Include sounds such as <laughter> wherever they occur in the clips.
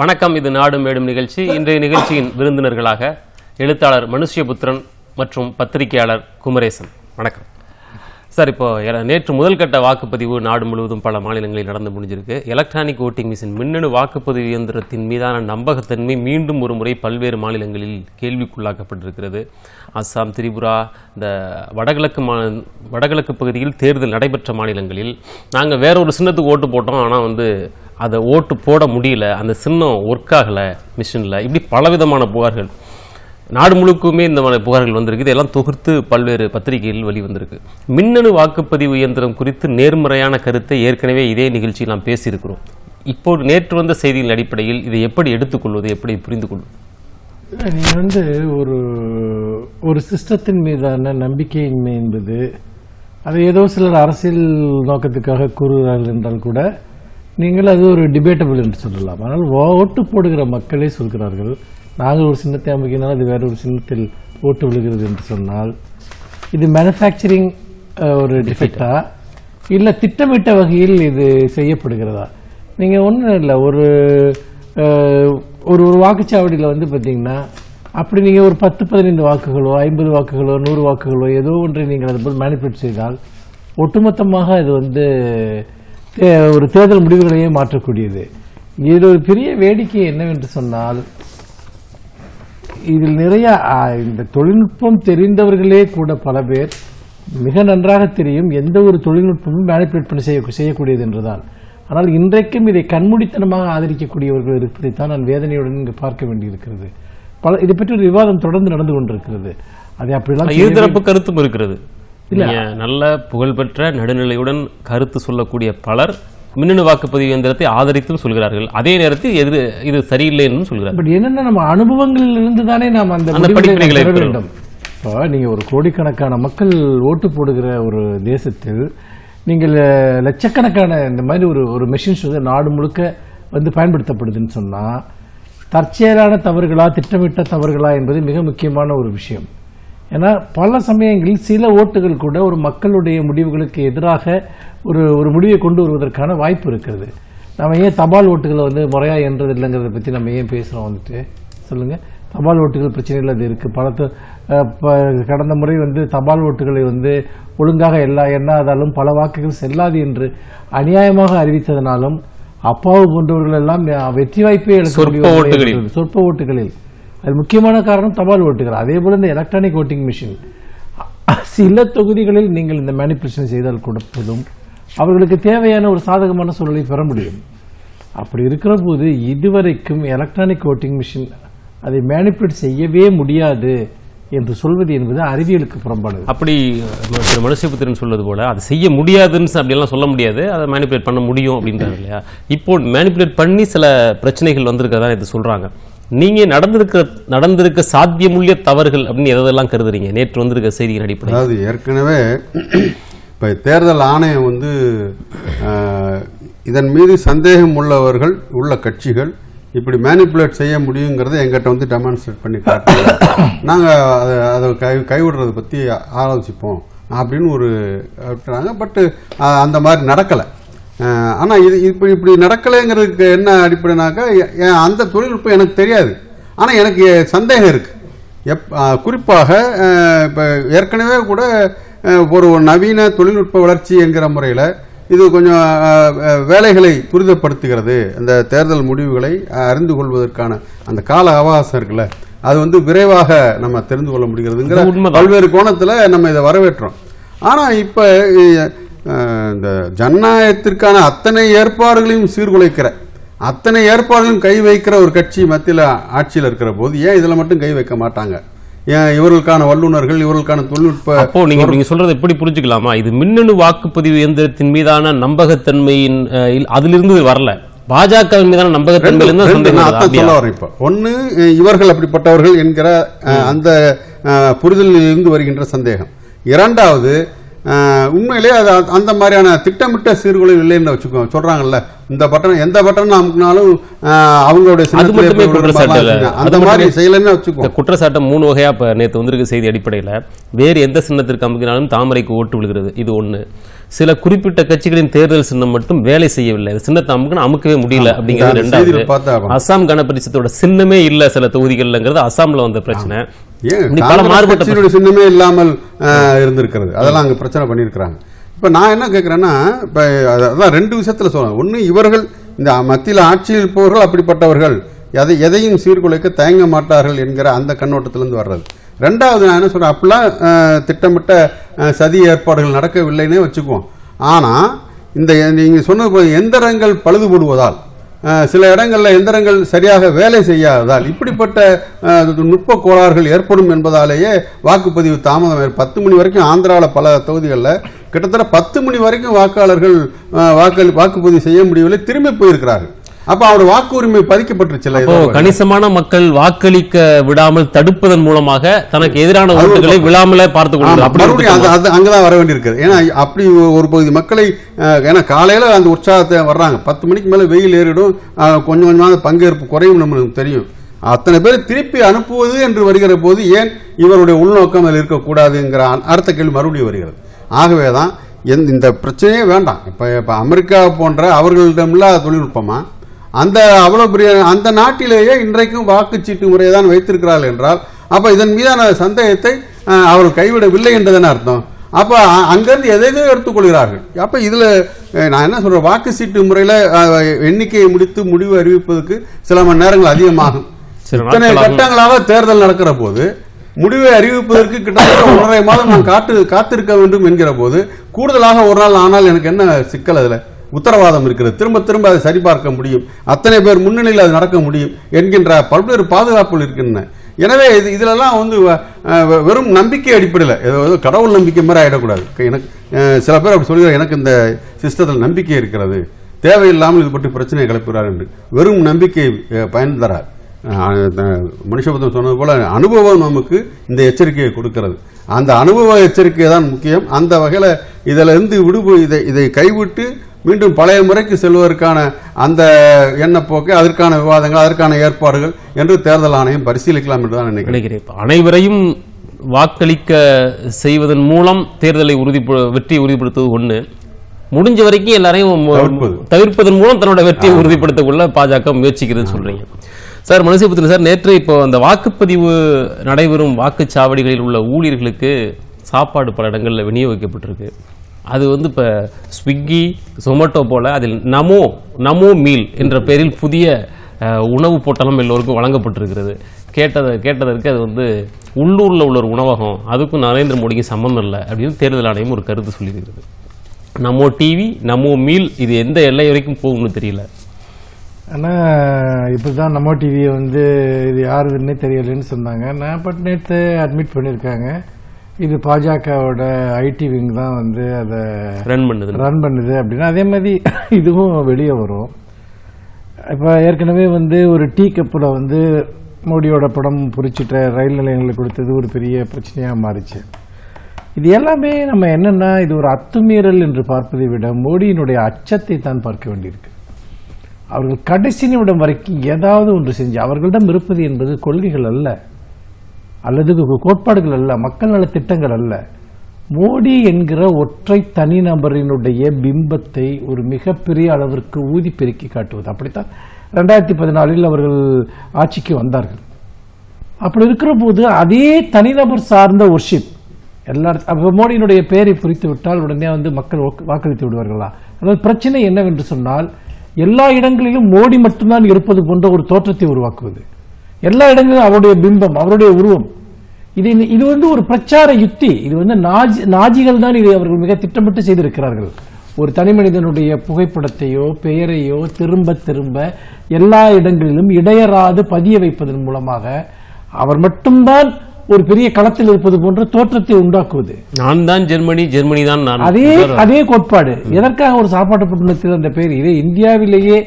வணக்கம் இது நாடு மேடும் நிகழ்ச்சி. இன்றைய நிகழ்ச்சியின் விருந்தினர்களாக எழுத்தாளர் மனுஷ்யபுத்திரன் மற்றும் பத்திரிகையாளர் குமரேசன். வணக்கம். சார் இப்போ நேற்று முதல் கட்ட வாக்குப்பதிவு நாடு முழுவதும் பல மாநிலங்களில் நடந்து முடிஞ்சிருக்கு. எலக்ட்ரானிக் ஓட்டிங் மிஷின் மின்னணு வாக்குப்பதிவு இயந்திரத்தின் மீதான நம்பகத்தன்மை மீண்டும் ஒரு முறை பல்வேறு மாநிலங்களில் கேள்விக்குள்ளாக்கப்பட்டிருக்கிறது. அஸ்ஸாம் திரிபுரா இந்த வடகிழக்கு மா வடகிழக்கு பகுதியில் தேர்தல் நடைபெற்ற மாநிலங்களில் நாங்கள் வேற ஒரு சின்னத்துக்கு ஓட்டு போட்டோம். ஆனால் வந்து அதை ஓட்டு போட முடியல. அந்த சின்னம் ஒர்க் ஆகலை மிஷினில் இப்படி பலவிதமான புகார்கள். நாடு முழுக்குமே இந்த மாதிரி புகார்கள் வந்திருக்கு இதெல்லாம் தொகுத்து பல்வேறு பத்திரிகைகளில் வெளிவந்திருக்கு. மின்னணு வாக்குப்பதிவு இயந்திரம் குறித்து நேர்மறையான கருத்தை ஏற்கனவே இதே நிகழ்ச்சியில் நாம் பேசியிருக்கிறோம். இப்போது நேற்று வந்த செய்தியின் அடிப்படையில் இதை எப்படி எடுத்துக்கொள்வது எப்படி புரிந்து கொள்வது? நீங்க வந்து ஒரு ஒரு சிஸ்டத்தின் மீதான நம்பிக்கையின்மை என்பது அது ஏதோ சிலர் அரசியல் நோக்கத்துக்காக கூறுகிறார்கள் என்றால் கூட நீங்கள் அது ஒரு டிபேட்டபிள் என்று சொல்லலாம். ஆனால் ஓட்டு போடுகிற மக்களே சொல்கிறார்கள் நாங்கள் ஒரு சின்னத்தை அமைக்கினால் அது வேற ஒரு சின்னத்தில் ஓட்டு விழுகிறது என்று சொன்னால் இது மேனுஃபேக்சரிங் ஒரு டிஃபெக்டா இல்லை திட்டமிட்ட வகையில் இது செய்யப்படுகிறதா? நீங்கள் ஒன்றும் இல்லை ஒரு ஒரு ஒரு வாக்குச்சாவடியில் வந்து பார்த்தீங்கன்னா அப்படி நீங்கள் ஒரு பத்து பதினைந்து வாக்குகளோ ஐம்பது வாக்குகளோ நூறு வாக்குகளோ ஏதோ ஒன்றை நீங்கள் அது போல் மேனிபுலேட் செய்தால் ஒட்டுமொத்தமாக இது வந்து ஒரு தேர்தல் முடிவுகளையே மாற்றக்கூடியது. இது ஒரு பெரிய வேடிக்கை என்னவென்று சொன்னால் இதில் நிறைய இந்த தொழில்நுட்பம் தெரிந்தவர்களே கூட பல பேர் மிக நன்றாக தெரியும் எந்த ஒரு தொழில்நுட்பமும் மேனிபுலேட் பண்ணி செய்ய செய்யக்கூடியது என்றுதான். ஆனால் இன்றைக்கும் இதை கண்மூடித்தனமாக ஆதரிக்கக்கூடியவர்கள் இருப்பதைத்தான் நான் வேதனையுடன் இங்கு பார்க்க வேண்டியிருக்கிறது. பல இதை பற்றி ஒரு விவாதம் தொடர்ந்து நடந்து கொண்டிருக்கிறது. அதை அப்படிலாம் இருதரப்பு கருத்தும் இருக்கிறது. நீங்க நல்ல புகழ்பெற்ற நடுநிலையுடன் கருத்து சொல்லக்கூடிய பலர் மின்னணு வாக்குப்பதிவு இயந்திரத்தை ஆதரித்தும் சொல்கிறார்கள். அதே நேரத்தில் எது இது சரியில்லை என்றும் சொல்கிறார்கள். பட் என்னன்னா நம்ம அனுபவங்களில் இருந்து தானே நாம் அந்த படிப்பினைகளை. வேண்டும். இப்போ நீங்க ஒரு கோடிக்கணக்கான மக்கள் ஓட்டு போடுகிற ஒரு தேசத்தில் நீங்கள் லட்சக்கணக்கான இந்த மாதிரி ஒரு ஒரு மெஷின்ஸ் வந்து நாடு முழுக்க வந்து பயன்படுத்தப்படுதுன்னு சொன்னா தற்செயலான தவறுகளா திட்டமிட்ட தவறுகளா என்பது மிக முக்கியமான ஒரு விஷயம். ஏன்னா பல சமயங்களில் சில ஓட்டுகள் கூட ஒரு மக்களுடைய முடிவுகளுக்கு எதிராக ஒரு ஒரு முடிவை கொண்டு வருவதற்கான வாய்ப்பு இருக்கிறது. நம்ம ஏன் தபால் ஓட்டுகளை வந்து முறையா என்றது இல்லைங்கிறத பத்தி நம்ம ஏன் பேசுறோம் வந்துட்டு? சொல்லுங்க. தபால் ஓட்டுகள் பிரச்சனைகள் அது இருக்கு. பல கடந்த முறை வந்து தபால் ஓட்டுகளை வந்து ஒழுங்காக எல்லா எண்ணாதாலும் பல வாக்குகள் செல்லாது என்று அநியாயமாக அறிவித்ததனாலும் அப்பாவு போன்றவர்கள் எல்லாம் வெற்றி வாய்ப்பே சொற்ப ஓட்டுகளில். அது முக்கியமான காரணம் தபால் ஓட்டுகள். அதே போல இந்த எலக்ட்ரானிக் ஓட்டிங் மிஷின் சில தொகுதிகளில் நீங்கள் இந்த மேனிபுலேஷன் செய்தால் கூட போதும். அவர்களுக்கு தேவையான ஒரு சாதகமான சூழலை பெற முடியும். அப்படி இருக்கிற போது இதுவரைக்கும் எலக்ட்ரானிக் ஓட்டிங் மிஷின் அதை மேனிபுலேட் செய்யவே முடியாது என்று சொல்வது என்பது அறிவியலுக்கு புறம்பானது. அப்படி திரு மனுஷபுத்திரன் சொல்வது போல அது செய்ய முடியாதுன்னு அப்படிலாம் அப்படியெல்லாம் சொல்ல முடியாது. அதை மேனிபுலேட் பண்ண முடியும் அப்படின்றாங்க இல்லையா? இப்போ மேனிபுலேட் பண்ணி சில பிரச்சனைகள் வந்திருக்கிறதா இது சொல்றாங்க. நீங்க நடந்திருக்க நடந்திருக்க சாத்தியமுள்ள தவறுகள் அப்படின்னு எதெல்லாம் கருதுறீங்க? நேற்று வந்திருக்க செய்தியின் அடிப்படையில். அதாவது ஏற்கனவே இப்போ தேர்தல் ஆணையம் வந்து இதன் மீது சந்தேகம் உள்ளவர்கள் உள்ள கட்சிகள் இப்படி மேனிப்புலேட் செய்ய முடியுங்கிறத எங்கிட்ட வந்து டெமான்ஸ்ட்ரேட் பண்ணி காட்டுறோம் நாங்கள் அதை அதை கை கைவிடுறதை பற்றி ஆலோசிப்போம் அப்படின்னு ஒரு விட்டுறாங்க. பட்டு அந்த மாதிரி நடக்கலை. ஆனால் இது இப்படி இப்படி நடக்கலைங்கிறதுக்கு என்ன அடிப்படைனாக்கா அந்த தொழில்நுட்பம் எனக்கு தெரியாது. ஆனால் எனக்கு சந்தேகம் இருக்கு. எப் குறிப்பாக இப்போ ஏற்கனவே கூட ஒரு நவீன தொழில்நுட்ப வளர்ச்சி என்கிற முறையில் இது கொஞ்சம் வேலைகளை துரிதப்படுத்துகிறது. அந்த தேர்தல் முடிவுகளை அறிந்து கொள்வதற்கான அந்த கால அவகாசம் இருக்குல்ல அது வந்து விரைவாக நம்ம தெரிந்து கொள்ள முடிகிறதுங்கிற. பல்வேறு கோணத்தில் நம்ம இதை வரவேற்றோம். ஆனால் இப்போ இந்த ஜனநாயகத்திற்கான அத்தனை ஏற்பாடுகளையும் சீர்குலைக்கிற அத்தனை ஏற்பாடுகளையும் கை வைக்கிற ஒரு கட்சி மத்தியில் ஆட்சியில் இருக்கிற போது ஏன் இதில் மட்டும் கை வைக்க மாட்டாங்க? ஏன் இவர்களுக்கான வல்லுநர்கள் இவர்களுக்கான தொழில்நுட்ப அப்போ நீங்க நீங்க சொல்றதை எப்படி புரிஞ்சுக்கலாமா? இது மின்னணு வாக்குப்பதிவு இயந்திரத்தின் மீதான நம்பகத்தன்மையின் அதிலிருந்து வரல. பாஜகவின் மீதான நம்பகத்தன்மையிலிருந்து இப்ப. ஒன்னு இவர்கள் அப்படிப்பட்டவர்கள் என்கிற அந்த புரிதலில் இருந்து வருகின்ற சந்தேகம். இரண்டாவது உண்மையிலேயே அது அந்த- மாதிரியான திட்டமிட்ட சீர்குலைவு இல்லைன்னு வச்சுக்கோ சொல்றாங்கல்ல. இந்த பட்டன் எந்த பட்டன் அமுக்கினாலும் அவங்களுடைய அந்த மாதிரி செய்யலைன்னு வச்சுக்கோ. குற்றச்சாட்டை மூணு வகையா இப்ப நேத்து வந்திருக்க செய்தி அடிப்படையில. வேறு எந்த சின்னத்திற்கு அமுக்கினாலும் தாமரைக்கு ஓட்டு விழுகிறது. இது ஒண்ணு. சில குறிப்பிட்ட கட்சிகளின் தேர்தல் சின்னம் மட்டும் வேலை செய்யவில்லை. சின்னத்தை அமுக்கணும் அமுக்கவே முடியல அப்படிங்கிறது ரெண்டாவது. அசாம் கணபரிசத்தோட சின்னமே இல்ல சில தொகுதிகள்ங்கிறது அசாம்ல வந்த பிரச்சனை. பல மாறுபட்ட சின்னமே இல்லாமல் இருந்திருக்கிறது. அதெல்லாம் அங்க பிரச்சனை பண்ணியிருக்கிறாங்க. இப்ப நான் என்ன கேட்கிறேன்னா இப்ப அது- அதான் ரெண்டு விஷயத்துல சொல்றேன் ஒண்ணு இவர்கள் இந்த மத்தியில் ஆட்சியில் இருப்பவர்கள் அப்படிப்பட்டவர்கள் எதை எதையும் சீர்குலைக்க தயங்க மாட்டார்கள் என்கிற அந்த கண்ணோட்டத்திலிருந்து வர்றது. ரெண்டாவது நான் என்ன சொல்றேன் அப்படிலாம் திட்டமிட்ட சதி ஏற்பாடுகள் நடக்கவில்லைன்னே வச்சுக்குவோம். ஆனா இந்த நீங்க சொன்னது எந்திரங்கள் பழுதுபடுவதால் சில இடங்களில் எந்திரங்கள் சரியாக வேலை செய்யாததால் இப்படிப்பட்ட நுட்ப கோளாறுகள் ஏற்படும் என்பதாலேயே வாக்குப்பதிவு தாமதம் பத்து மணி வரைக்கும் ஆந்திராவில் பல தொகுதிகளில் கிட்டத்தட்ட பத்து மணி வரைக்கும் வாக்காளர்கள் அஹ், வாக்களி வாக்குப்பதிவு செய்ய முடியவில்லை திரும்பி போயிருக்கிறார்கள். அப்ப அவருடைய வாக்கு உரிமை பதிக்கப்பட்டுருச்சுல்ல இப்போ ஏதோ கணிசமான மக்கள் வாக்களிக்க விடாமல் தடுப்பதன் மூலமாக தனக்கு எதிரான ஓட்டுகளை விழாமலே? அது அங்கதான் வர வேண்டியிருக்குது ஏன்னா அப்படி ஒரு பகுதி மக்களை ஏன்னா காலையில அந்த உற்சாகத்தை வர்றாங்க. பத்து மணிக்கு மேல வெயில் ஏறிடும். கொஞ்சம் கொஞ்சமாக பங்கேற்பு குறையும் நம்மளுக்கு தெரியும். அத்தனை பேர் திருப்பி அனுப்புவது என்று வருகிற போது ஏன் இவருடைய உள்நோக்கம் அதில் இருக்கக்கூடாதுங்கிற அடுத்த கேள்வி மறுபடியும் வருகிறது. ஆகவே தான் இந்த பிரச்சனையே வேண்டாம். இப்ப இப்ப அமெரிக்கா போன்ற அவர்களிடம் இல்லாத தொழில்நுட்பமா அந்த அவ்வளவு பெரிய அந்த நாட்டிலேயே இன்றைக்கும் வாக்குச்சீட்டு முறையை தான் வைத்திருக்கிறார்கள் என்றால் அப்ப இதன் மீதான சந்தேகத்தை அவர்கள் கைவிடவில்லை என்றதான அர்த்தம். அப்ப அங்கிருந்து எதையோ எடுத்துக்கொள்கிறார்கள். அப்ப இதுல நான் என்ன சொல்றேன் வாக்கு சீட்டு முறையில எண்ணிக்கையை முடித்து முடிவு அறிவிப்பதற்கு சில மணி நேரங்கள் அதிகமாகும். இத்தனை. கட்டங்களாக தேர்தல் நடக்கிற போது முடிவை அறிவிப்பதற்கு கிட்டத்தட்ட ஒன்றரை மாதம் நான் காத்து காத்திருக்க வேண்டும் என்கிற போது கூடுதலாக ஒரு நாள் ஆனால் எனக்கு என்ன சிக்கல் அதுல? உத்தரவாதம் இருக்கிறது. திரும்ப திரும்ப அதை சரிபார்க்க முடியும். அத்தனை பேர் முன்னணியில் அது நடக்க முடியும் என்கின்ற பல்வேறு பாதுகாப்புகள் இருக்கின்றன. எனவே இது இதிலெல்லாம் வந்து வ- வெறும் நம்பிக்கை அடிப்படையில் ஏதாவது கடவுள் நம்பிக்கை மாதிரி ஆகிடக்கூடாது எனக்கு சில பேர் அப்படி சொல்கிறார் எனக்கு இந்த சிஸ்டத்தில் நம்பிக்கை இருக்கிறது. தேவையில்லாமல் இது பற்றி பிரச்சனையை கிளப்புகிறார் என்று. வெறும் நம்பிக்கை பயன் தரார் மனுஷபுத்தம் சொன்னது போல அனுபவம் நமக்கு இந்த எச்சரிக்கையை கொடுக்கிறது. அந்த அனுபவ எச்சரிக்கை தான் முக்கியம். அந்த வகையில் இதிலிருந்து விடுபோ இதை இதை கைவிட்டு மீண்டும் பழைய முறைக்கு செல்வதற்கான அந்த எண்ணப்போக்கு அதற்கான விவாதங்கள் அதற்கான ஏற்பாடுகள் என்று தேர்தல் ஆணையம் பரிசீலிக்கலாம் என்று தான் நினைக்கிறேன். அனைவரையும் வாக்களிக்க செய்வதன் மூலம் தேர்தலை உறுதி வெற்றியை உறுதிப்படுத்துவது ஒண்ணு. முடிஞ்ச வரைக்கும் எல்லாரையும். தவிர்ப்பதன் மூலம் தன்னோட வெற்றியை உறுதிப்படுத்திக் கொள்ள பாஜக முயற்சிக்கிறதுன்னு சொல்றீங்க. சார் மனுஷபுத்திரன் சார் நேற்று இப்போ அந்த வாக்குப்பதிவு நடைபெறும் வாக்குச்சாவடிகளில் உள்ள ஊழியர்களுக்கு சாப்பாடு பல இடங்களில் விநியோகிக்கப்பட்டிருக்கு. அது வந்து இப்போ ஸ்விக்கி சொமேட்டோ போல அதில் நமோ நமோ மீல் என்ற பெயரில் புதிய உணவு போட்டலம் எல்லோருக்கும் வழங்கப்பட்டிருக்கிறது. கேட்டதை கேட்டதற்கு அது வந்து உள்ளூரில் உள்ள ஒரு உணவகம். அதுக்கும் நரேந்திர மோடிக்கு சம்மந்தம் இல்லை அப்படின்னு தேர்தல் ஆணையம் ஒரு கருத்து சொல்லியிருக்கிறது. நமோ டிவி நமோ மீல் இது எந்த எல்லை வரைக்கும் போகும்னு தெரியல. ஆனால் இப்போ தான் நமோ டிவியை வந்து இது யாருதுன்னே தெரியலன்னு சொன்னாங்க. நான் பட் நேற்று அட்மிட் பண்ணியிருக்காங்க. இது பாஜகவோட ஐடி விங் தான் வந்து அதை ரன் பண்ணுது. ரன் பண்ணுது அப்படின்னா அதே மாதிரி <laughs> இதுவும் வெளியே வரும். இப்போ ஏற்கனவே வந்து ஒரு டீ கப்பில் வந்து மோடியோட படம் பொறிச்சிட்ட ரயில் நிலையங்களுக்கு கொடுத்தது ஒரு பெரிய பிரச்சனையாக மாறிச்சு. இது எல்லாமே நம்ம என்னன்னா இது ஒரு அத்துமீறல் என்று பார்ப்பதை விட மோடியினுடைய அச்சத்தை தான் பார்க்க வேண்டியிருக்கு. அவர்கள் கடைசி நிமிடம் வரைக்கும் ஏதாவது ஒன்று செஞ்சு அவர்களிடம் இருப்பது என்பது கொள்கைகள் அல்ல. அல்லது கோட்பாடுகள் அல்ல மக்கள் நல திட்டங்கள் அல்ல. மோடி என்கிற ஒற்றை தனிநபரினுடைய பிம்பத்தை ஒரு மிகப்பெரிய அளவிற்கு ஊதி பெருக்கி காட்டுவது. அப்படித்தான் ரெண்டாயிரத்தி பதினாலில் அவர்கள் ஆட்சிக்கு வந்தார்கள். அப்படி இருக்கிற போது அதே தனிநபர் சார்ந்த ஒர்ஷிப் எல்லா மோடியினுடைய பெயரை குறித்து விட்டால் உடனே வந்து மக்கள் வாக்கு- வாக்களித்து விடுவார்களா? அதாவது பிரச்சனை என்னவென்று சொன்னால் எல்லா இடங்களிலும் மோடி மட்டும்தான் இருப்பது போன்ற ஒரு தோற்றத்தை உருவாக்குவது. எல்லா இடங்களிலும் அவருடைய பிம்பம் அவருடைய உருவம். இது இது வந்து ஒரு பிரச்சார யுக்தி இது வந்து நாஜி நாஜிகள் தான் இதை அவர்கள் மிக திட்டமிட்டு செய்திருக்கிறார்கள். ஒரு தனி மனிதனுடைய புகைப்படத்தையோ பெயரையோ திரும்ப திரும்ப எல்லா இடங்களிலும் இடையறாது பதிய வைப்பதன் மூலமாக அவர் மட்டும்தான் ஒரு பெரிய களத்தில் இருப்பது போன்ற தோற்றத்தை உண்டாக்குவது. நான் தான் ஜெர்மனி ஜெர்மனி தான் நான். அதே அதே கோட்பாடு. எதற்காக ஒரு சாப்பாட்டு பட்டணத்தில் அந்த பேர் இதே இந்தியாவிலேயே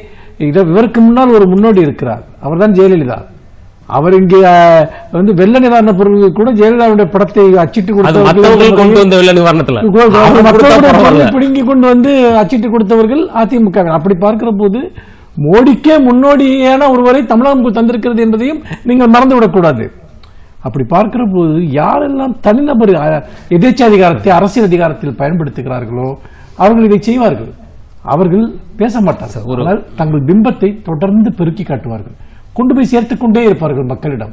இதை இவருக்கு முன்னால் ஒரு முன்னோடி இருக்கிறார். அவர்தான் ஜெயலலிதா. அவர் இங்கே வந்து வெள்ள நிவாரண பொருட்கள் கூட ஜெயலலிதாவுடைய படத்தை அச்சிட்டு மத்தவங்க கொண்டு கொடுத்தவர்கள் வந்த வெள்ள நிவாரணத்துல. பொருளை பிடுங்கி கொண்டு வந்து அச்சிட்டு கொடுத்தவர்கள் அதிமுக அப்படி பார்க்கிற போது மோடிக்கே முன்னோடியான ஒருவரை தமிழகம் தந்திருக்கிறது என்பதையும் நீங்கள் மறந்துவிடக்கூடாது அப்படி பார்க்கிற போது யாரெல்லாம் தனிநபர் எதேச்ச அதிகாரத்தை அரசியல் அதிகாரத்தில் பயன்படுத்துகிறார்களோ அவர்கள் இதை செய்வார்கள். அவர்கள் பேச மாட்டார்கள். ஆனால் தங்கள் பிம்பத்தை தொடர்ந்து பெருக்கி காட்டுவார்கள். கொண்டு போய் சேர்த்துக் கொண்டே இருப்பார்கள் மக்களிடம்.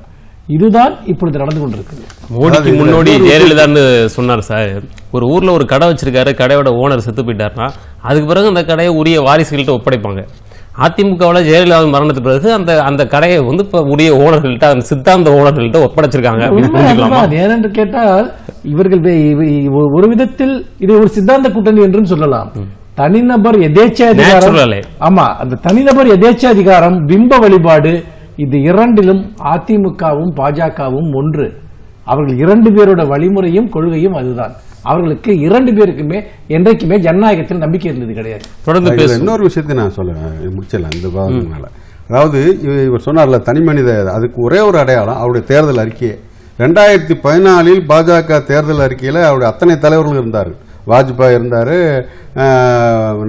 இதுதான் இப்பொழுது நடந்து கொண்டிருக்கிறது. மோடிக்கு முன்னோடி ஜெயலலிதான்னு சொன்னார் சார் ஒரு ஊர்ல ஒரு கடை வச்சிருக்காரு கடையோட ஓனர் செத்து போயிட்டாருன்னா அதுக்கு பிறகு அந்த கடையை உரிய வாரிசுகள்கிட்ட ஒப்படைப்பாங்க. அதிமுகவில் ஜெயலலிதா மரணத்துக்கு பிறகு அந்த அந்த கடையை வந்து இப்ப உரிய ஓனர்கள்ட்ட அந்த சித்தாந்த ஓனர்கள்ட்ட ஒப்படைச்சிருக்காங்க. ஏனென்று கேட்டால் இவர்கள் ஒரு விதத்தில் இதை ஒரு சித்தாந்த கூட்டணி என்றும் சொல்லலாம். தனிநபர் எதேச்சாதிகாரம் Naturally. ஆமா அந்த தனிநபர் எதேச்சாதிகாரம் பிம்ப வழிபாடு இது இரண்டிலும் அதிமுகவும் பாஜகவும் ஒன்று. அவர்கள் இரண்டு பேரோட வழிமுறையும் கொள்கையும் அதுதான். அவர்களுக்கு இரண்டு பேருக்குமே என்றைக்குமே ஜனநாயகத்தில் நம்பிக்கை இருந்தது கிடையாது. தொடர்ந்து இன்னொரு விஷயத்தை நான் சொல்லுறேன் முடிச்சிடலாம் இந்த பாதத்தினால அதாவது இவ- இவர் சொன்னார்ல தனி மனித அதுக்கு ஒரே ஒரு அடையாளம் அவருடைய தேர்தல் அறிக்கையே. ரெண்டாயிரத்தி பதினாலில் பாஜக தேர்தல் அறிக்கையில அவருடைய அத்தனை தலைவர்கள் இருந்தார் வாஜ்பாய் இருந்தார்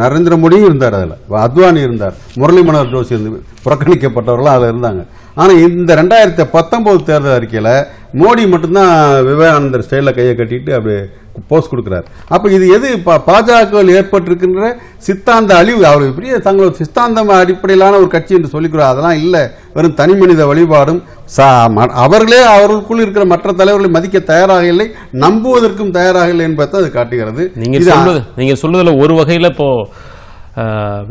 நரேந்திர மோடியும் இருந்தார் அதில். அத்வானி இருந்தார். முரளி மனோகர் ஜோஷி இருந்து புறக்கணிக்கப்பட்டவர்களும் அதில் இருந்தாங்க. ஆனால் இந்த ரெண்டாயிரத்தி பத்தொன்பது தேர்தல் அறிக்கையில் மோடி மட்டும்தான் விவேகானந்தர் ஸ்டைலில் கையை கட்டிட்டு அப்படியே போஸ்ட் கொடுக்குறாரு. அப்போ இது எது? பாஜகவில் ஏற்பட்டிருக்கின்ற சித்தாந்த அழிவு. அவர் பெரிய தங்களோட சித்தாந்தம் அடிப்படையிலான ஒரு கட்சி என்று சொல்லிக்கிறார். அதெல்லாம் இல்லை. வெறும் தனி மனித வழிபாடும் அவர்களே அவர்களுக்குள் இருக்கிற மற்ற தலைவர்களை மதிக்க தயாராக இல்லை நம்புவதற்கும் தயாராக இல்லை என்பதை அது காட்டுகிறது. நீங்க இது சொல்றது நீங்க சொல்றதுல ஒரு வகையில இப்போ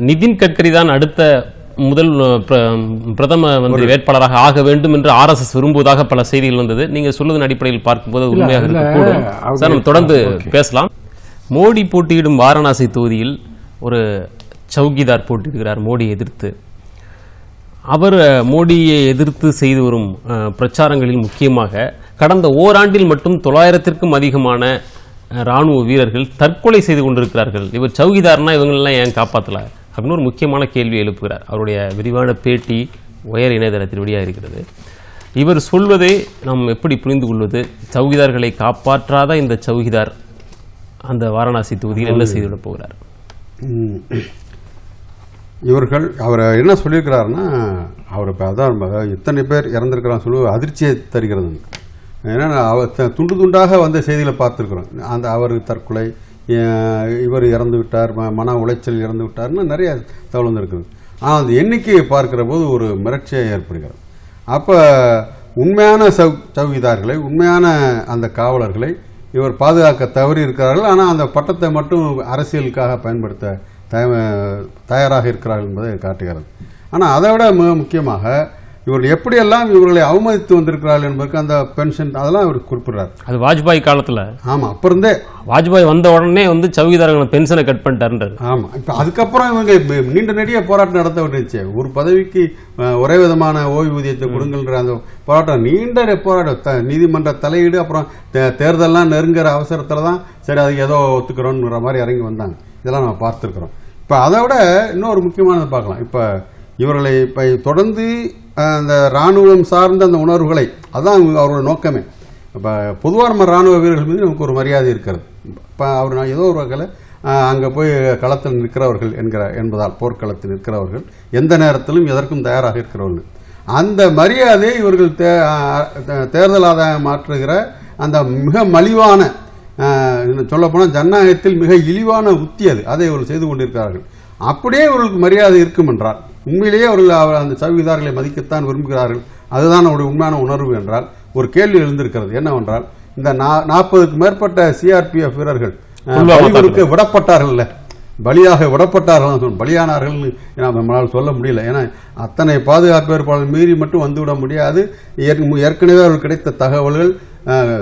நிதின் கட்கரி தான் அடுத்த முதல் பிரதம மந்திரி வேட்பாளராக ஆக வேண்டும் என்று ஆர்எஸ்எஸ் விரும்புவதாக பல செய்திகள் வந்தது. நீங்க சொல்வதன் அடிப்படையில் பார்க்கும்போது உண்மையாக இருக்கக்கூடும். சார் நம்ம தொடர்ந்து பேசலாம். மோடி போட்டியிடும் வாரணாசி தொகுதியில் ஒரு சௌகிதார் போட்டியிடுகிறார் மோடியை எதிர்த்து. அவர் மோடியை எதிர்த்து செய்து வரும் பிரச்சாரங்களில் முக்கியமாக கடந்த ஓராண்டில் மட்டும் தொள்ளாயிரத்திற்கும் அதிகமான ராணுவ வீரர்கள் தற்கொலை செய்து கொண்டிருக்கிறார்கள். இவர் சௌகிதார்னா இவங்களெல்லாம் ஏன் காப்பாற்றல அப்படின்னு ஒரு முக்கியமான கேள்வி எழுப்புகிறார். அவருடைய விரிவான பேட்டி உயர் இணையதளத்தில் வெளியாக இருக்கிறது. இவர் சொல்வதை நாம் எப்படி புரிந்து கொள்வது? சௌகிதார்களை காப்பாற்றாத இந்த சௌகிதார் அந்த வாரணாசி தொகுதியில் என்ன செய்துவிடப் போகிறார்? இவர்கள் அவர் என்ன சொல்லியிருக்கிறாருன்னா அவர் இப்போ அதான் இத்தனை பேர் இறந்துருக்கிறான்னு சொல்லி அதிர்ச்சியை தருகிறது. ஏன்னா நான் அவர் த- துண்டு துண்டாக வந்த செய்திகளை பார்த்துருக்குறோம். அந்த அவருக்கு தற்கொலை இவர் இறந்து விட்டார் ம- மன உளைச்சல் இறந்து விட்டார்னு நிறைய தகவல் வந்திருக்குது ஆனால் அந்த எண்ணிக்கையை பார்க்கிற போது ஒரு மிரட்சியை ஏற்படுகிறது. அப்போ உண்மையான சௌ சௌகிதார்களை உண்மையான அந்த காவலர்களை இவர் பாதுகாக்க தவறி இருக்கிறார்கள். ஆனால் அந்த பட்டத்தை மட்டும் அரசியலுக்காக பயன்படுத்த தய- தயாராக இருக்கிறார்கள் என்பதை காட்டுகிறது. ஆனால் அதை விட மிக முக்கியமாக இவர்கள் எப்படியெல்லாம் இவர்களை அவமதித்து வந்திருக்கிறார்கள் என்பதற்கு அந்த பென்ஷன் அதெல்லாம் அவர் குறிப்பிடுறார். அது வாஜ்பாய் காலத்துல. ஆமாம் அப்போ இருந்தே வாஜ்பாய் வந்த உடனே வந்து சௌகிதாரர்கள் பென்ஷனை கட் பண்ணிட்டாருன்றாரு. ஆமா இப்ப அதுக்கப்புறம் இவங்க நீண்ட நெடிய போராட்டம் நடத்த வேண்டியிருச்சு ஒரு பதவிக்கு ஒரே விதமான ஓய்வூதியத்தை கொடுங்கன்ற அந்த போராட்டம் நீண்ட போராட்டம். நீதிமன்ற தலையீடு அப்புறம் தேர்தல்லாம் நெருங்குற அவசரத்துல தான் சரி அது ஏதோ ஒத்துக்கிறோன்ற மாதிரி இறங்கி வந்தாங்க. இதெல்லாம் நம்ம பார்த்துருக்குறோம். இப்ப அதை விட இன்னொரு முக்கியமானது பார்க்கலாம். இப்ப இவர்களை தொடர்ந்து அந்த ராணுவம் சார்ந்த அந்த உணர்வுகளை அதான் அவரோட நோக்கமே. இப்போ பொதுவாக நம்ம ராணுவ வீரர்கள் மீது நமக்கு ஒரு மரியாதை இருக்கிறது. இப்போ அவர் நான் ஏதோ ஒரு வகையில் அங்கே போய் களத்தில் நிற்கிறவர்கள் என்கிற என்பதால் போர்க்களத்தில் நிற்கிறவர்கள் எந்த நேரத்திலும் எதற்கும் தயாராக இருக்கிறவர்கள். அந்த மரியாதையை இவர்கள் தே தேர்தல் ஆதாயம் மாற்றுகிற அந்த மிக மலிவான சொல்லப்போனால் ஜனநாயகத்தில் மிக இழிவான உத்தி அது. அதை இவர்கள் செய்து கொண்டிருக்கிறார்கள். அப்படியே இவர்களுக்கு மரியாதை இருக்கும் என்றால் உண்மையிலேயே அவர்கள் அவர் அந்த சவிதார்களை மதிக்கத்தான் விரும்புகிறார்கள். அதுதான் அவருடைய உண்மையான உணர்வு என்றால் ஒரு கேள்வி எழுந்திருக்கிறது. என்னவென்றால் இந்த நாற்பதுக்கு மேற்பட்ட சிஆர்பிஎஃப் வீரர்கள் பலிகளுக்கு விடப்பட்டார்கள்ல பலியாக விடப்பட்டார்கள் பலியானார்கள் நம்மளால் சொல்ல முடியல. ஏன்னா அத்தனை பாதுகாப்பு ஏற்பாடுகள் மீறி மட்டும் வந்துவிட முடியாது. ஏற்க- ஏற்கனவே அவர்கள் கிடைத்த தகவல்கள்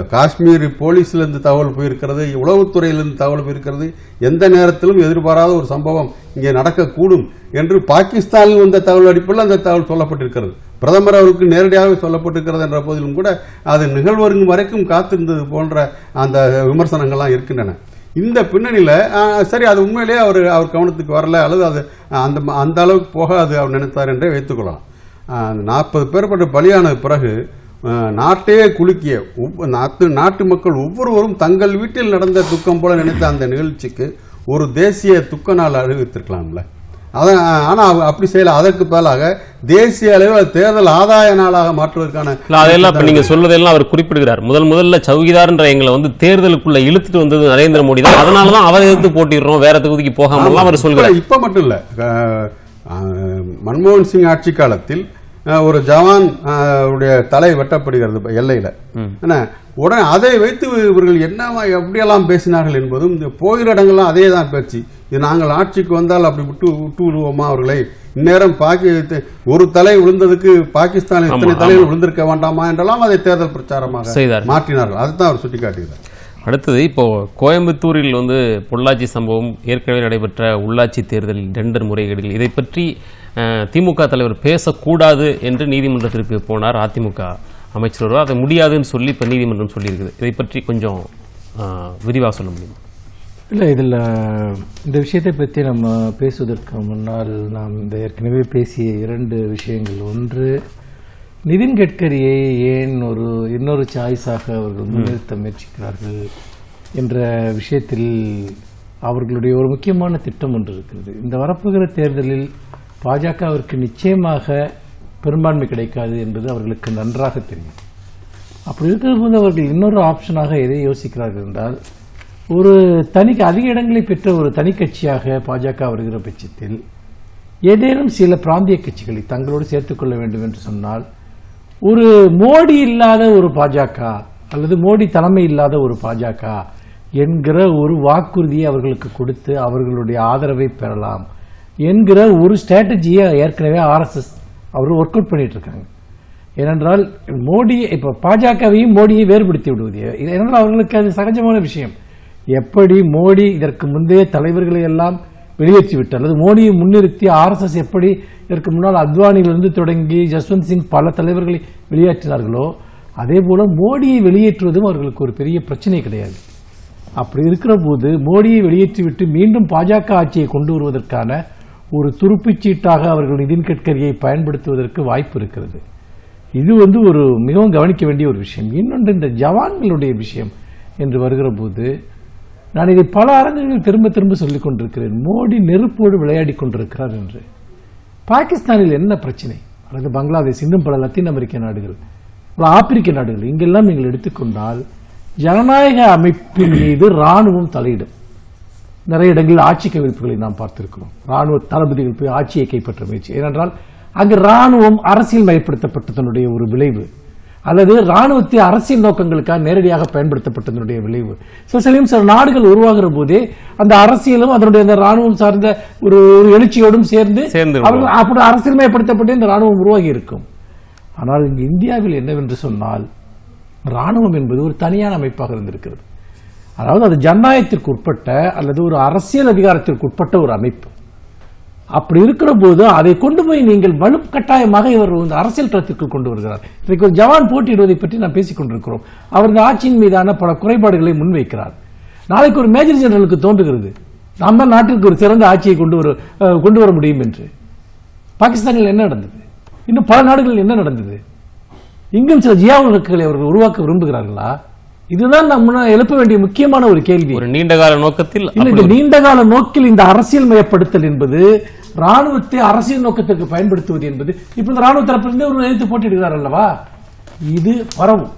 காஷ்மீர் போலீஸ்லேருந்து தகவல் போயிருக்கிறது உளவுத்துறையிலிருந்து தகவல் போயிருக்கிறது. எந்த நேரத்திலும் எதிர்பாராத ஒரு சம்பவம் இங்கே நடக்கக்கூடும் என்று பாகிஸ்தானில் வந்த தகவல் அடிப்படையில் அந்த தகவல் சொல்லப்பட்டிருக்கிறது. பிரதமர் அவருக்கு நேரடியாக சொல்லப்பட்டிருக்கிறது என்ற போதிலும் கூட அது நிகழ்வருங்கும் வரைக்கும் காத்திருந்தது போன்ற அந்த விமர்சனங்கள்லாம் இருக்கின்றன. இந்த பின்னணியில சரி அது உண்மையிலேயே அவர் அவர் கவனத்துக்கு வரல அல்லது அது அந்த அந்த அளவுக்கு போகாது அவர் நினைத்தார் என்றே வைத்துக்கொள்ளலாம். நாற்பது பேர்பட்ட பலியான பிறகு நாட்டையே குலுக்கிய ஒவ்வொ- நாட்டு நாட்டு மக்கள் ஒவ்வொருவரும் தங்கள் வீட்டில் நடந்த துக்கம் போல நினைத்த அந்த நிகழ்ச்சிக்கு ஒரு தேசிய துக்க நாள் அறிவித்திருக்கலாம்ல. அத ஆனா அவ- அப்படி செய்யல. அதற்கு பதிலாக தேசிய அளவில் தேர்தல் ஆதாய நாளாக மாற்றுவதற்கான இல்ல அதெல்லாம் இப்ப நீங்க சொல்வதெல்லாம் அவர் குறிப்பிடுகிறார். முதல் முதல்ல சௌகிதார்ன்ற எங்களை வந்து தேர்தலுக்குள்ள இழுத்துட்டு வந்தது நரேந்திர மோடி தான். அதனால தான் அவரை எதிர்த்து போட்டிடுறோம் வேற தொகுதிக்கு போகாமலாம் அவர் சொல்கிறார். இப்ப- மட்டும் இல்ல. மன்மோகன் சிங் ஆட்சி காலத்தில் ஒரு ஜவான் உடைய தலை வெட்டப்படுகிறது எல்லையில. என்ன? உடனே அதை வைத்து இவர்கள் என்னவா எப்படியெல்லாம் பேசினார்கள் என்பதும் இந்த போகிற இடங்கள்லாம் அதே தான் பேச்சு. நாங்கள் ஆட்சிக்கு வந்தால் அப்படி விட்டு விட்டு விடுவோமா அவர்களை? இந்நேரம் பாக்கி ஒரு தலை விழுந்ததுக்கு பாகிஸ்தான் இத்தனை ஆமா, தலைகள் விழுந்திருக்க வேண்டாமா என்றெல்லாம் அதை தேர்தல் பிரச்சாரமாக செய்தார்கள். மாற்றினார்கள். அதுதான் அவர் சுட்டிக்காட்டுகிறார் அடுத்தது இப்போ கோயம்புத்தூரில் வந்து பொள்ளாச்சி சம்பவம் ஏற்கனவே நடைபெற்ற உள்ளாட்சி தேர்தலில் டெண்டர் முறைகேடுகள். இதை பற்றி திமுக தலைவர் பேசக்கூடாது என்று நீதிமன்றத்திற்கு போனார் அதிமுக அமைச்சர். அதை முடியாதுன்னு சொல்லி இப்போ நீதிமன்றம் சொல்லியிருக்குது. இதை பற்றி கொஞ்சம் விரிவாக சொல்ல முடியுமா? இல்லை இதில் இந்த விஷயத்தை பற்றி நம்ம பேசுவதற்கு முன்னால் நாம் இந்த ஏற்கனவே பேசிய இரண்டு விஷயங்கள். ஒன்று நிதின் கட்கரியை ஏன் ஒரு இன்னொரு சாய்ஸாக அவர்கள் முன்னிறுத்த முயற்சிக்கிறார்கள் என்ற விஷயத்தில் அவர்களுடைய ஒரு முக்கியமான திட்டம் ஒன்று இருக்கிறது. இந்த வரப்போகிற தேர்தலில் பாஜகவிற்கு நிச்சயமாக பெரும்பான்மை கிடைக்காது என்பது அவர்களுக்கு நன்றாக தெரியும். அப்படி இருக்கிற போது அவர்கள் இன்னொரு ஆப்ஷனாக எதை யோசிக்கிறார்கள் என்றால் ஒரு தனி அதிக இடங்களை பெற்ற ஒரு தனி கட்சியாக பாஜக வருகிற பட்சத்தில் ஏதேனும் சில பிராந்திய கட்சிகளை தங்களோடு சேர்த்துக் கொள்ள வேண்டும் என்று சொன்னால் ஒரு மோடி இல்லாத ஒரு பாஜக அல்லது மோடி தலைமை இல்லாத ஒரு பாஜக என்கிற ஒரு வாக்குறுதியை அவர்களுக்கு கொடுத்து அவர்களுடைய ஆதரவை பெறலாம் என்கிற ஒரு ஸ்ட்ராட்டஜியை ஏற்கனவே ஆர்எஸ்எஸ் அவர் ஒர்க் அவுட் பண்ணிட்டு இருக்காங்க. ஏனென்றால் மோடி இப்போ பாஜகவையும் மோடியை வேறுபடுத்தி விடுவது. இது ஏனென்றால் அவர்களுக்கு அது சகஜமான விஷயம். எப்படி மோடி இதற்கு முந்தைய தலைவர்களை எல்லாம் வெளியேற்றிவிட்டார் அல்லது மோடியை முன்னிறுத்தி ஆர்எஸ்எஸ் எப்படி இதற்கு முன்னால் அத்வானியிலிருந்து தொடங்கி ஜஸ்வந்த் சிங் பல தலைவர்களை வெளியேற்றினார்களோ அதே போல மோடியை வெளியேற்றுவதும் அவர்களுக்கு ஒரு பெரிய பிரச்சனை கிடையாது. அப்படி இருக்கிற போது மோடியை வெளியேற்றிவிட்டு மீண்டும் பாஜக ஆட்சியை கொண்டு வருவதற்கான ஒரு துருப்புச்சீட்டாக அவர்கள் நிதின் கட்கரியை பயன்படுத்துவதற்கு வாய்ப்பு இருக்கிறது. இது வந்து ஒரு மிகவும் கவனிக்க வேண்டிய ஒரு விஷயம். இன்னொன்று இந்த ஜவான்களுடைய விஷயம் என்று வருகிற போது நான் இதை பல அரங்குகளில் திரும்ப திரும்ப சொல்லிக் கொண்டிருக்கிறேன். மோடி நெருப்போடு விளையாடி கொண்டிருக்கிறார் என்று. பாகிஸ்தானில் என்ன பிரச்சனை? அல்லது பங்களாதேஷ் இன்னும் பல லத்தீன் அமெரிக்க நாடுகள் பல ஆப்பிரிக்க நாடுகள் இங்கெல்லாம் நீங்கள் எடுத்துக்கொண்டால் ஜனநாயக அமைப்பின் மீது ராணுவம் தலையிடும். நிறைய இடங்களில் ஆட்சி கவிழ்ப்புகளை நாம் பார்த்திருக்கிறோம். ராணுவ தளபதிகள் போய் ஆட்சியை கைப்பற்ற முயற்சி ஏனென்றால் அங்கு ராணுவம் அரசியல் மயப்படுத்தப்பட்டதனுடைய ஒரு விளைவு. அல்லது ராணுவத்தை அரசியல் நோக்கங்களுக்காக நேரடியாக பயன்படுத்தப்பட்டதனுடைய விளைவு. சில சமயம் சில நாடுகள் உருவாகிற போதே அந்த அரசியலும் அதனுடைய அந்த ராணுவம் சார்ந்த ஒரு ஒரு எழுச்சியோடும் சேர்ந்து சேர்ந்து அப்படி அரசியல் மயப்படுத்தப்பட்டு இந்த ராணுவம் உருவாகி இருக்கும். ஆனால் இங்கு இந்தியாவில் என்னவென்று சொன்னால் ராணுவம் என்பது ஒரு தனியான அமைப்பாக இருந்திருக்கிறது. அதாவது அது ஜனநாயகத்திற்கு உட்பட்ட அல்லது ஒரு அரசியல் அதிகாரத்திற்கு உட்பட்ட ஒரு அமைப்பு. அப்படி இருக்கிற போது அதை கொண்டு போய் நீங்கள் வலுக்கட்டாயமாக இவர் வந்து அரசியல் களத்திற்குள் கொண்டு வருகிறார். இன்றைக்கு ஒரு ஜவான் போட்டியிடுவதை பற்றி நாம் பேசிக் கொண்டிருக்கிறோம். அவரது ஆட்சியின் மீதான பல குறைபாடுகளை முன்வைக்கிறார். நாளைக்கு ஒரு மேஜர் ஜெனரலுக்கு தோன்றுகிறது. நாம் தான் நாட்டிற்கு ஒரு சிறந்த ஆட்சியை கொண்டு வர கொண்டு வர முடியும் என்று. பாகிஸ்தானில் என்ன நடந்தது? இன்னும் பல நாடுகளில் என்ன நடந்தது? இங்கும் சில ஜியாவுகளை அவர்கள் உருவாக்க விரும்புகிறார்களா? இதுதான் நாம் முன்ன எழுப்ப வேண்டிய முக்கியமான ஒரு கேள்வி. ஒரு நீண்டகால நோக்கத்தில் இல்ல இந்த நீண்ட கால நோக்கில் இந்த அரசியல் மயப்படுத்தல் என்பது ராணுவத்தை அரசியல் நோக்கத்திற்கு பயன்படுத்துவது என்பது இப்ப இந்த ராணுவ தரப்பிலிருந்து ஒரு எதிர்த்து போட்டியிடுகிறார் அல்லவா? இது பரவும்.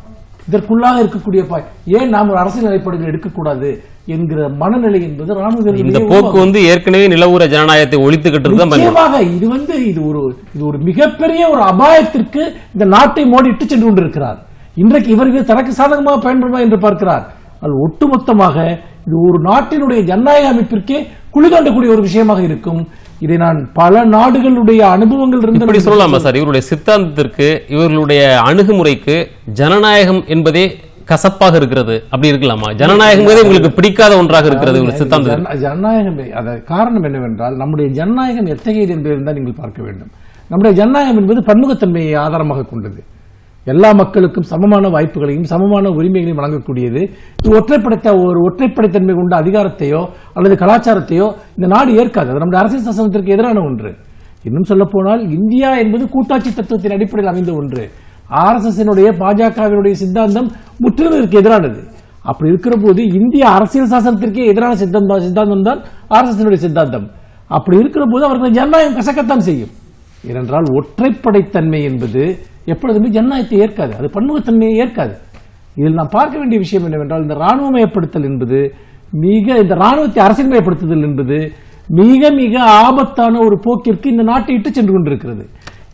இதற்குள்ளாக இருக்கக்கூடிய பா- ஏன் நாம் ஒரு அரசியல் நிலைப்பாடுகள் எடுக்கக்கூடாது என்கிற மனநிலை என்பது ராணுவ இந்த போக்கு வந்து ஏற்கனவே நிலவுற ஜனநாயகத்தை ஒழித்துக்கிட்டு நிச்சயமாக இது வந்து இது ஒரு இது ஒரு மிகப்பெரிய ஒரு அபாயத்திற்கு இந்த நாட்டை மோடி இட்டு சென்று கொண்டிருக்கிறார். இன்றைக்கு இவர் இது தனக்கு சாதகமாக பயன்படுமா என்று பார்க்கிறார். அது ஒட்டுமொத்தமாக இது ஒரு நாட்டினுடைய ஜனநாயக அமைப்பிற்கே குளிதாண்டக்கூடிய ஒரு விஷயமாக இருக்கும். இதை நான் பல நாடுகளுடைய அனுபவங்கள் இப்படி இருந்து சொல்லலாமா சார்? இவருடைய சித்தாந்தத்திற்கு இவர்களுடைய அணுகுமுறைக்கு ஜனநாயகம் என்பதே கசப்பாக இருக்கிறது. அப்படி இருக்கலாமா? ஜனநாயகம் உங்களுக்கு பிடிக்காத ஒன்றாக இருக்கிறது ஒரு சித்தாந்தம் ஜன- ஜனநாயகம் அத காரணம் என்னவென்றால் நம்முடைய ஜனநாயகம் எத்தகையது என்பதை நீங்கள் பார்க்க வேண்டும். நம்முடைய ஜனநாயகம் என்பது பன்முகத்தன்மையை ஆதாரமாக கொண்டது. எல்லா மக்களுக்கும் சமமான வாய்ப்புகளையும் சமமான உரிமைகளையும் வழங்கக்கூடியது. ஒற்றைப்படைத்த ஒரு ஒற்றைப்படைத்தன்மை கொண்ட அதிகாரத்தையோ அல்லது கலாச்சாரத்தையோ இந்த நாடு ஏற்காது. அது நம்முடைய அரசியல் சாசனத்திற்கு எதிரான ஒன்று. இன்னும் சொல்ல போனால் இந்தியா என்பது கூட்டாட்சி தத்துவத்தின் அடிப்படையில் அமைந்த ஒன்று. ஆர்எஸ்எஸ்னுடைய பாஜகவினுடைய சித்தாந்தம் முற்றிலும் இதற்கு எதிரானது. அப்படி இருக்கிற போது இந்திய அரசியல் சாசனத்திற்கே எதிரான சித்தாந்தம் சித்தாந்தம் தான் ஆர்எஸ்எஸ் சித்தாந்தம். அப்படி இருக்கிற போது அவர்கள் ஜனநாயகம் கசக்கத்தான் செய்யும். ஏனென்றால் ஒற்றைப்படைத்தன்மை என்பது எப்பொழுதுமே ஜனநாயகத்தை ஏற்காது. அது பன்முகத்தன்மையை ஏற்காது. இதில் நாம் பார்க்க வேண்டிய விஷயம் என்னவென்றால் இந்த ராணுவமயப்படுத்தல் என்பது மிக இந்த ராணுவத்தை அரசியல்மயப்படுத்துதல் என்பது மிக மிக ஆபத்தான ஒரு போக்கிற்கு இந்த நாட்டை இட்டு சென்று கொண்டிருக்கிறது.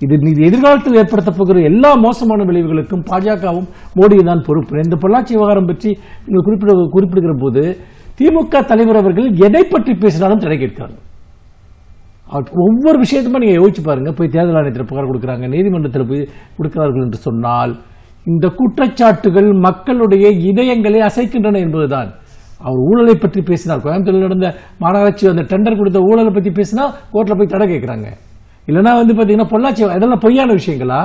இது எதிர்காலத்தில் ஏற்படுத்தப் போகிற எல்லா மோசமான விளைவுகளுக்கும் பாஜகவும் மோடியும் தான் பொறுப்பு. இந்த பொள்ளாச்சி விவகாரம் பற்றி நீங்கள் குறிப்பிட குறிப்பிடுகிற போது திமுக தலைவர் அவர்கள் எதை பற்றி பேசினாலும் தடை கேட்கிறார்கள். ஒவ்வொரு விஷயத்துமே நீங்கள் யோசிச்சு பாருங்க. போய் தேர்தல் ஆணையத்தில் புகார் கொடுக்குறாங்க நீதிமன்றத்தில் போய் கொடுக்கிறார்கள் என்று சொன்னால் இந்த குற்றச்சாட்டுகள் மக்களுடைய இதயங்களை அசைக்கின்றன என்பதுதான். அவர் ஊழலை பற்றி பேசினார் கோயம்புத்தூரில் நடந்த மாநகராட்சி அந்த டெண்டர் கொடுத்த ஊழலை பற்றி பேசினா கோர்ட்டில் போய் தடை கேட்குறாங்க. இல்லைன்னா வந்து பார்த்தீங்கன்னா பொள்ளாச்சி இதெல்லாம் பொய்யான விஷயங்களா?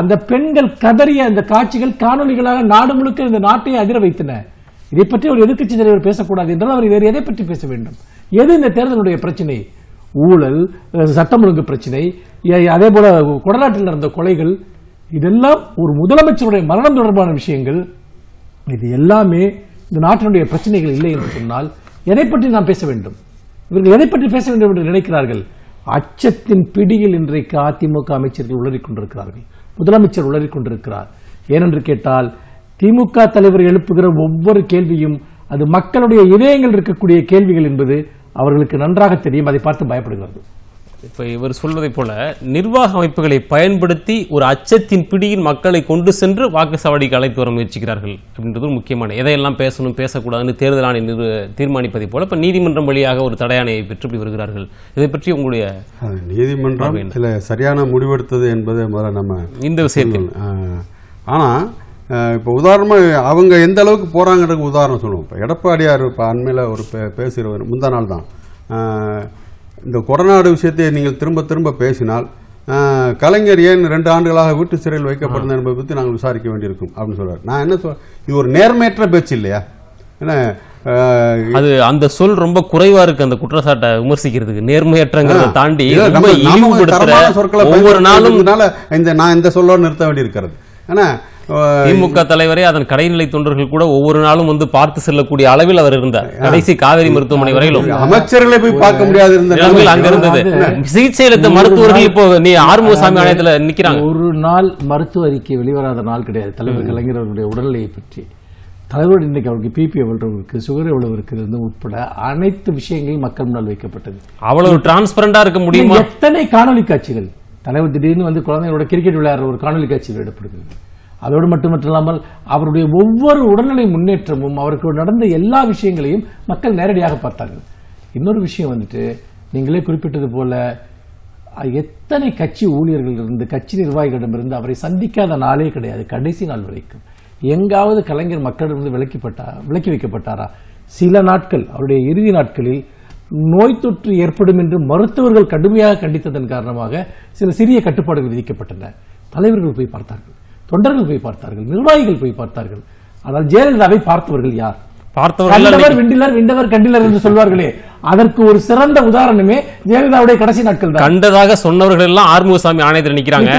அந்த பெண்கள் கதறிய அந்த காட்சிகள் காணொலிகளாக நாடு முழுக்க இந்த நாட்டை அதிர வைத்தன. இதை பற்றி ஒரு எதிர்க்கட்சி தலைவர் பேசக்கூடாது என்றால் அவர் வேறு எதை பற்றி பேச வேண்டும்? எது இந்த தேர்தலுடைய பிரச்சனை? ஊழல் சட்டம் ஒழுங்கு பிரச்சனை அதே போல கொடநாட்டில் நடந்த கொலைகள் இதெல்லாம் ஒரு முதலமைச்சருடைய மரணம் தொடர்பான விஷயங்கள். இது எல்லாமே இந்த நாட்டினுடைய பிரச்சனைகள் இல்லை என்று சொன்னால் எதை பற்றி நாம் பேச வேண்டும்? இவர்கள் எதை பற்றி பேச வேண்டும் என்று நினைக்கிறார்கள்? அச்சத்தின் பிடியில் இன்றைக்கு அதிமுக அமைச்சர்கள் உளறிக் கொண்டிருக்கிறார்கள். முதலமைச்சர் உளறிக் கொண்டிருக்கிறார். ஏனென்று கேட்டால் திமுக தலைவர் எழுப்புகிற ஒவ்வொரு கேள்வியும் அது மக்களுடைய இதயங்கள் இருக்கக்கூடிய கேள்விகள் என்பது அவர்களுக்கு நன்றாக தெரியும் அதை பார்த்து பயப்படுகிறது. இப்ப இவர் சொல்வதைப் போல நிர்வாக அமைப்புகளை பயன்படுத்தி ஒரு அச்சத்தின் பிடியில் மக்களை கொண்டு சென்று வாக்குச்சாவடிக்கு அழைத்து வர முயற்சிக்கிறார்கள் அப்படின்றது ஒரு முக்கியமான எதையெல்லாம் பேசணும் பேசக்கூடாதுன்னு தேர்தல் ஆணையம் நிறு- தீர்மானிப்பதைப் போல இப்ப நீதிமன்றம் வழியாக ஒரு தடையாணையை பெற்று இப்படி வருகிறார்கள். இதை பற்றி உங்களுடைய நீதிமன்றம் இதில் சரியான முடிவெடுத்தது என்பதை முதல்ல நம்ம இந்த விஷயத்தில். ஆஹ், ஆனா ஆஹ், இப்போ உதாரணமா அவங்க எந்த அளவுக்கு போறாங்கிறதுக்கு உதாரணம் சொல்லுவோம் இப்போ எடப்பாடியார் இப்போ அண்மையில் ஒரு பே- பேசுகிறவர் முந்தா நாள் தான். இந்த கொடநாடு விஷயத்தை நீங்கள் திரும்ப திரும்ப பேசினால் கலைஞர் ஏன் ரெண்டு ஆண்டுகளாக வீட்டு சிறையில் வைக்கப்பட்டிருந்தார் என்பதை பற்றி நாங்கள் விசாரிக்க வேண்டியிருக்கும் அப்படின்னு சொல்றாரு. நான் என்ன சொல் இது ஒரு நேர்மையற்ற பேச்சு இல்லையா? ஏன்னா ஆஹ், அது அந்த சொல் ரொம்ப குறைவா இருக்கு அந்த குற்றச்சாட்டை விமர்சிக்கிறதுக்கு. நேர்மையற்றங்கிறத தாண்டி ஒவ்வொரு நாளும் இந்த நான் இந்த சொல்லோடு நிறுத்த வேண்டியிருக்கிறது. ஆஹ், திமுக தலைவரே அதன் கடைநிலை தொண்டர்கள் கூட ஒவ்வொரு நாளும் வந்து பார்த்து செல்லக்கூடிய அளவில் அவர் இருந்தார். கடைசி காவேரி மருத்துவமனை வரையிலும். அமைச்சர்களை போய் பார்க்க முடியாது இருந்த. அங்க இருந்தது. சிகிச்சை அளித்த மருத்துவர்கள் இப்போ நீ ஆறுமுகசாமி ஆணையத்துல நிக்கிறாங்க. ஒரு நாள் மருத்துவ அறிக்கை வெளிவராத நாள் கிடையாது. தலைவர் கலைஞர் அவருடைய உடல்நிலையை பற்றி. தலைவர் இன்னைக்கு அவருக்கு பிபி எவ்வளவு இருக்கு சுகர் எவ்வளவு இருக்கிறது உட்பட அனைத்து விஷயங்களும் மக்கள் முன்னால் வைக்கப்பட்டது. அவ்வளவு டிரான்ஸ்பரண்டா இருக்க முடியுமா? எத்தனை காணொளி காட்சிகள்? தலைவர் திடீர்னு வந்து குழந்தைகளோட கிரிக்கெட் விளையாடுற ஒரு காணொளி காட்சி வெளியிடப்படுகிறது அதோடு மட்டுமல்லாமல் அவருடைய ஒவ்வொரு உடல்நிலை முன்னேற்றமும் அவருக்கு நடந்த எல்லா விஷயங்களையும் மக்கள் நேரடியாக பார்த்தார்கள். இன்னொரு விஷயம் வந்துட்டு நீங்களே குறிப்பிட்டது போல எத்தனை கட்சி ஊழியர்கள் இருந்து கட்சி நிர்வாகிகளிடமிருந்து அவரை சந்திக்காத நாளே கிடையாது கடைசி நாள் வரைக்கும். எங்காவது கலைஞர் மக்களிடமிருந்து விலக்கிப்பட்டா விலக்கி வைக்கப்பட்டாரா? சில நாட்கள் அவருடைய இறுதி நாட்களில் நோய் தொற்று ஏற்படும் என்று மருத்துவர்கள் கடுமையாக கண்டித்ததன் காரணமாக சில சிறிய கட்டுப்பாடுகள் விதிக்கப்பட்டன. தலைவர்கள் போய் பார்த்தார்கள் தொண்டர்கள் போய் பார்த்தார்கள் நிர்வாகிகள் போய் பார்த்தார்கள். ஆனால் ஜெயலலிதாவை பார்த்தவர்கள் யார்? கண்டவர் விண்டிலர் விண்டவர் கண்டிலர் என்று சொல்வார்களே. அதற்கு ஒரு சிறந்த உதாரணமே ஜெயலலிதாவுடைய கடைசி நாட்கள் கண்டதாக சொன்னவர்கள் எல்லாம் ஆறுமுகசாமி ஆணையத்துல நிக்கிறாங்க.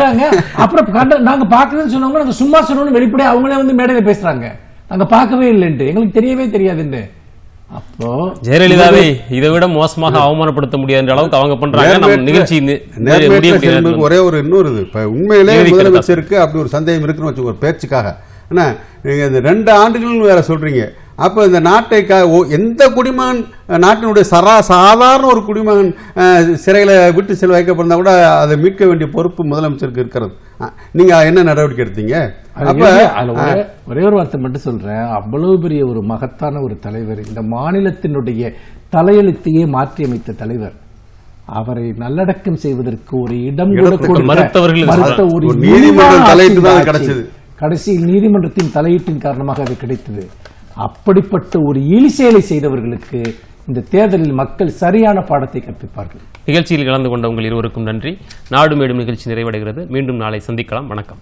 அப்புறம் நாங்க பார்க்கலன்னு சொன்னவங்க நாங்க சும்மா சொன்னோம்னு வெளிப்படையா அவங்களே வந்து மேடையில பேசுறாங்க. நாங்க பார்க்கவே இல்லைன்ட்டு. எங்களுக்கு தெரியவே தெரியாதுன்னு அப்போ ஜெயலலிதாவை இதை விட மோசமாக அவமானப்படுத்த முடியாத என்ற அளவுக்கு அவங்க பண்றாங்க. நம்ம நிகழ்ச்சி ஒரே ஒரு இன்னொரு இது. இப்ப உண்மையிலே முதலமைச்சருக்கு அப்படி ஒரு சந்தேகம் இருக்குன்னு வச்சுக்கோ ஒரு பேச்சுக்காக. என்ன? நீங்க இந்த ரெண்டு ஆண்டுகள்னு வேற சொல்றீங்க. அப்ப இந்த நாட்டை எந்த குடிமகன் நாட்டினுடைய சரா சாதாரண ஒரு குடிமகன் சிறையில விட்டு செல் வைக்கப்பட்டிருந்தா கூட அதை மீட்க வேண்டிய பொறுப்பு முதலமைச்சருக்கு இருக்கிறது. அஹ், நீங்க என்ன நடவடிக்கை எடுத்தீங்க? அப்ப ஒரே- ஒரே ஒரு வார்த்தை மட்டும் சொல்றேன். அவ்வளவு பெரிய ஒரு மகத்தான ஒரு தலைவர் இந்த மாநிலத்தினுடைய தலையெழுத்தையே மாற்றியமைத்த தலைவர். அவரை நல்லடக்கம் செய்வதற்கு ஒரு இடம். கிடைச்சது. கடைசியில் நீதிமன்றத்தின் தலையீட்டின் காரணமாக அது கிடைத்தது. அப்படிப்பட்ட ஒரு இழி செயலை செய்தவர்களுக்கு இந்த தேர்தலில் மக்கள் சரியான பாடத்தை கற்பிப்பார்கள். நிகழ்ச்சியில் கலந்து கொண்ட உங்கள் இருவருக்கும் நன்றி. நாடு மேடும் நிகழ்ச்சி நிறைவடைகிறது. மீண்டும் நாளை சந்திக்கலாம். வணக்கம்.